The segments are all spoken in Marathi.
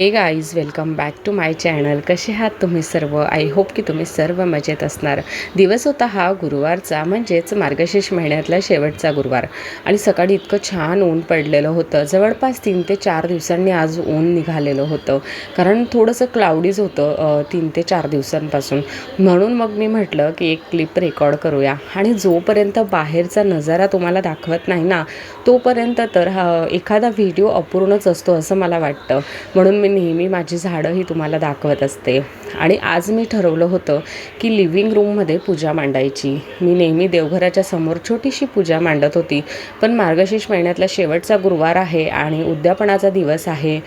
Hey guys welcome back to my channel कसे आहात तुम्ही सर्व? आय होप की तुम्ही सर्व मजेत असणार. दिवस होता हा गुरुवारचा म्हणजेच मार्गशीर्ष महिन्यातला शेवटचा गुरुवार. आणि सकाळी इतकं छान ऊन पडलेलं होतं. जवळपास तीन ते चार दिवसांनी आज ऊन निघालेलं होतं. कारण थोडंसं क्लाउडीज होतं तीन ते चार दिवसांपासून. म्हणून मग मी म्हटलं की एक क्लिप रेकॉर्ड करूया. आणि जोपर्यंत बाहेरचा नजारा तुम्हाला दाखवत नाही ना तोपर्यंत तर हा एखादा व्हिडिओ अपूर्णच असतो असं मला वाटतं. म्हणून मी नेहमी माझी झाडं ही तुम्हाला दाखवत असते. आणि आज मी ठरवलं होतं की लिव्हिंग रूममध्ये पूजा मांडायची. मी नेहमी देवघराच्या समोर छोटीशी पूजा मांडत होती. पण मार्गशीर्ष महिन्यातला शेवटचा गुरुवार आहे आणि उद्यापनाचा दिवस आहे.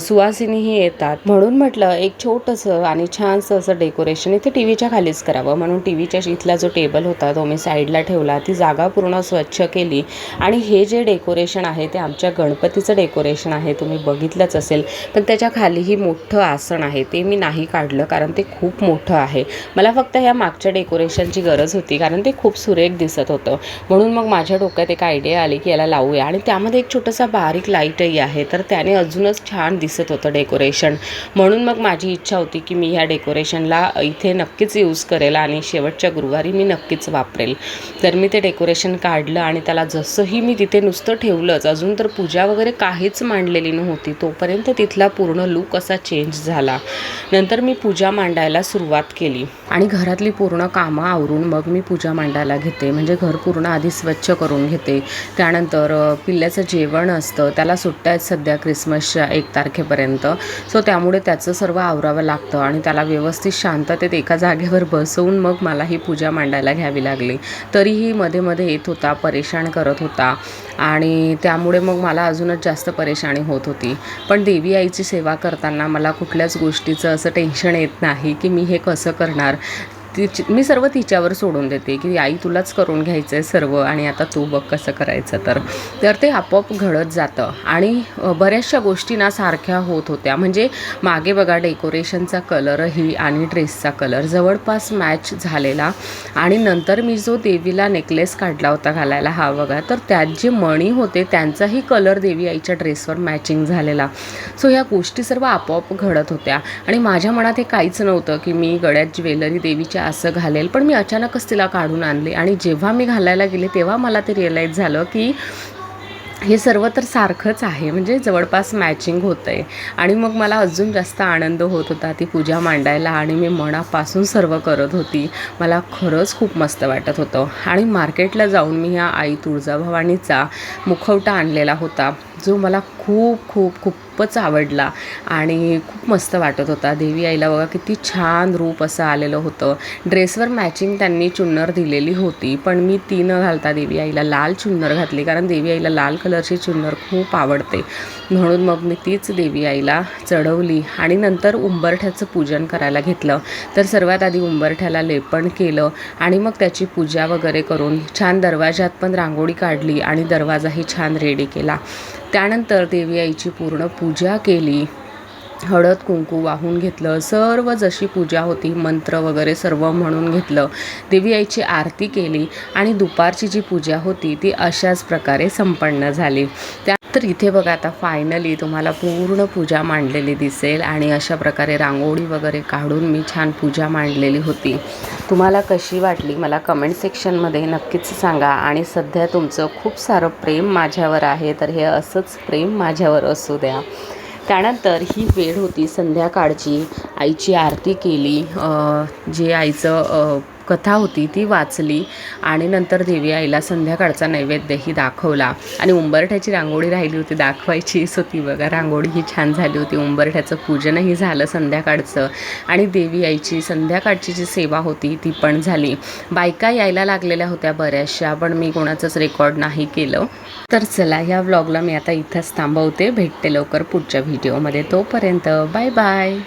सुवासिनीही येतात. म्हणून म्हटलं एक छोटंसं आणि छानसं असं डेकोरेशन इथे टी व्हीच्या खालीच करावं. म्हणून टी व्हीच्या इथला जो टेबल होता तो मी साईडला ठेवला. ती जागा पूर्ण स्वच्छ केली. आणि हे जे डेकोरेशन आहे ते आमच्या गणपतीचं डेकोरेशन आहे. तुम्ही बघितलंच असेल. पण त्याच्या खालीही मोठं आसन आहे. ते मी नाही काढलं कारण ते खूप मोठं आहे. मला फक्त ह्या मागच्या डेकोरेशनची गरज होती कारण ते खूप सुरेख दिसत होतं. म्हणून मग माझ्या डोक्यात एक आयडिया आली की याला लावूया. आणि त्यामध्ये एक छोटासा बारीक लाईटही आहे. तर त्याने अजूनच छान दिसत होतं डेकोरेशन म्हणून मग माझी इच्छा होती की मी ह्या डेकोरेशनला इथे नक्कीच यूज करेल आणि शेवटच्या गुरुवारी मी नक्कीच वापरेल. तर मी ते डेकोरेशन काढलं आणि त्याला जसंही मी तिथे नुसतं ठेवलंच अजून तर पूजा वगैरे काहीच मांडलेली नव्हती तोपर्यंत तिथला पूर्ण पूर्ण लूक असा चेंज झाला. नंतर मी पूजा मांडायला सुरुवात केली. आणि घरातली पूर्ण कामं आवरून मग मी पूजा मांडायला घेते. म्हणजे घर पूर्ण आधी स्वच्छ करून घेते. त्यानंतर पिल्ल्याचं जेवण असतं. त्याला सुट्ट्या आहेत सध्या क्रिसमसच्या एक तारखेपर्यंत. सो त्यामुळे त्याचं सर्व आवरावं लागतं आणि त्याला व्यवस्थित शांततेत एका जागेवर बसवून मग मला ही पूजा मांडायला घ्यावी लागली. तरीही मध्ये मध्ये येत होता परेशान करत होता. आणि त्यामुळे मग मला अजूनच जास्त परेशानी होत होती. पण देवी आईची सेवा सेवा करताना मला कुठल्याच गोष्टीचं असं टेन्शन येत नाही की मी हे कसं करणार. तिची मी सर्व तिच्यावर सोडून देते की आई तुलाच करून घ्यायचं आहे सर्व आणि आता तू बघ कसं करायचं तर. तर ते आपोआप घडत जातं आणि बऱ्याचशा गोष्टी ना सारख्या होत होत्या. म्हणजे मागे बघा डेकोरेशनचा कलरही आणि ड्रेसचा कलर जवळपास मॅच झालेला आणि नंतर मी जो देवीला नेकलेस काढला होता घालायला हा बघा तर त्यात जे मणी होते त्यांचाही कलर देवी आईच्या ड्रेसवर मॅचिंग झालेला. सो ह्या गोष्टी सर्व आपोआप घडत होत्या आणि माझ्या मनात हे काहीच नव्हतं की मी गळ्यात ज्वेलरी देवीच्या असं घालेल. पण मी अचानकच तिला काढून आणली आणि जेव्हा मी घालायला गेले तेव्हा मला ते रिअलाईज झालं की हे सर्व तर सारखंच आहे. म्हणजे जवळपास मॅचिंग होतं आहे आणि मग मला अजून जास्त आनंद होत होता. ती पूजा मांडायला आणि मी मनापासून सर्व करत होती. मला खरंच खूप मस्त वाटत होतं. आणि मार्केटला जाऊन मी ह्या आई तुळजाभवानीचा मुखवटा आणलेला होता. जो मला खूप खूप खूपच आवडला आणि खूप मस्त वाटत होता. देवी आईला बघा किती छान रूप असं आलेलं होतं. ड्रेसवर मॅचिंग त्यांनी चुन्नर दिलेली होती पण मी ती न घालता देवी आईला लाल चुन्नर घातली कारण देवी आईला लाल कलरची चुन्नर खूप आवडते. म्हणून मग मी तीच देवी आईला चढवली आणि नंतर उंबरठ्याचं पूजन करायला घेतलं. तर सर्वात आधी उंबरठ्याला लेपण केलं आणि मग त्याची पूजा वगैरे करून छान दरवाजात पण रांगोळी काढली आणि दरवाजाही छान रेडी केला. त्यानंतर देवी आईची पूर्ण पूजा केली. हळद कुंकू वाहून घेतलं. सर्व जशी पूजा होती मंत्र वगैरे सर्व म्हणून घेतलं. देवी आईची आरती केली आणि दुपारची जी पूजा होती ती अशाच प्रकारे संपन्न झाली. त्या तर इथे बघा आता फायनली तुम्हाला पूर्ण पूजा मांडलेली दिसेल आणि अशा प्रकारे रांगोळी वगैरे काढून मी छान पूजा मांडलेली होती. तुम्हाला कशी वाटली मला कमेंट सेक्शनमध्ये नक्कीच सांगा आणि सध्या तुमचं खूप सारं प्रेम माझ्यावर आहे तर हे असंच प्रेम माझ्यावर असू द्या. त्यानंतर ही वेळ होती संध्याकाळची. आईची आरती केली. जे आईचं कथा होती ती वाचली आणि नंतर देवी आईला संध्याकाळचा नैवेद्यही दाखवला. आणि उंबरठ्याची रांगोळी राहिली होती दाखवायची सो ती बघा. रांगोळी ही छान झाली होती. उंबरठ्याचं पूजनही झालं संध्याकाळचं. आणि देवी आईची संध्याकाळची जी सेवा होती ती पण झाली. बायका यायला लागलेल्या होत्या बऱ्याचशा पण मी कोणाचंच रेकॉर्ड नाही केलं. तर चला ह्या व्लॉगला मी आता इथंच थांबवते. भेटते लवकर पुढच्या व्हिडिओमध्ये. तोपर्यंत बाय बाय.